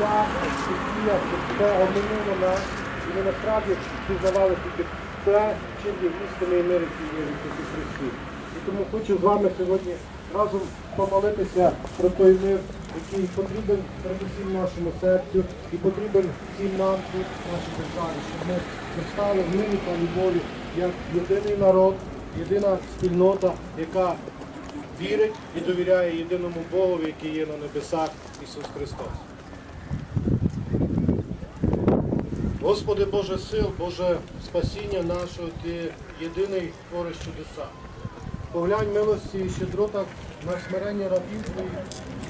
життя, життя, це оминуло нас, і ми насправді пізнавали тільки те, чим є істинний мир, який є в Ісусі Христі. І тому хочу з вами сьогодні разом помолитися про той мир, який потрібен передусім нашому серцю і потрібен всім нам тут, в нашій державі, щоб ми зростали в мирі та любові як єдиний народ, єдина спільнота, яка вірить і довіряє єдиному Богу, який є на небесах, Ісус Христос. Господи Боже сил, Боже спасіння нашого, Ти єдиний твориш чудеса. Поглянь милості і щедротах на смирення рабів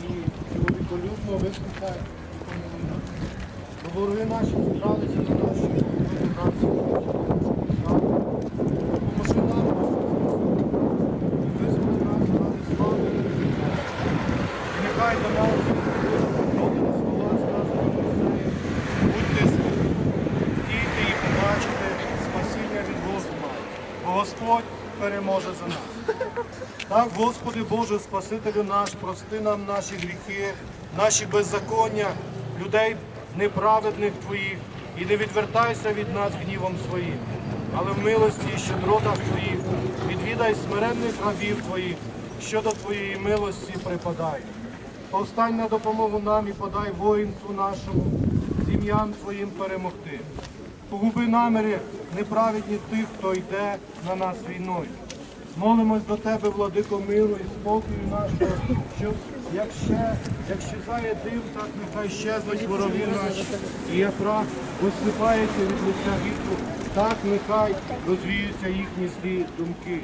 і чоловіколюбно вислухай і помилуй вороги наші зібралися на наші праці. Поможи нам, визволи нас ради слави. Нехай до нас Господь переможе за нас. Так, Господи Боже, Спасителю наш, прости нам наші гріхи, наші беззаконня, людей неправедних Твоїх, і не відвертайся від нас гнівом своїм, але в милості і щедротах Твоїх відвідай смиренних рабів Твоїх, що до Твоєї милості припадає. Повстань на допомогу нам і подай воїнству нашому, ім'ям Твоїм перемогти. Погуби наміри неправедні тих, хто йде на нас війною. Молимось до Тебе, владико миру і спокою нашого, щоб як ще, як щезає дим, так нехай щезнуть вороги наші, і як прах розсипається від лиця вітру, так нехай розвіються їхні злі думки.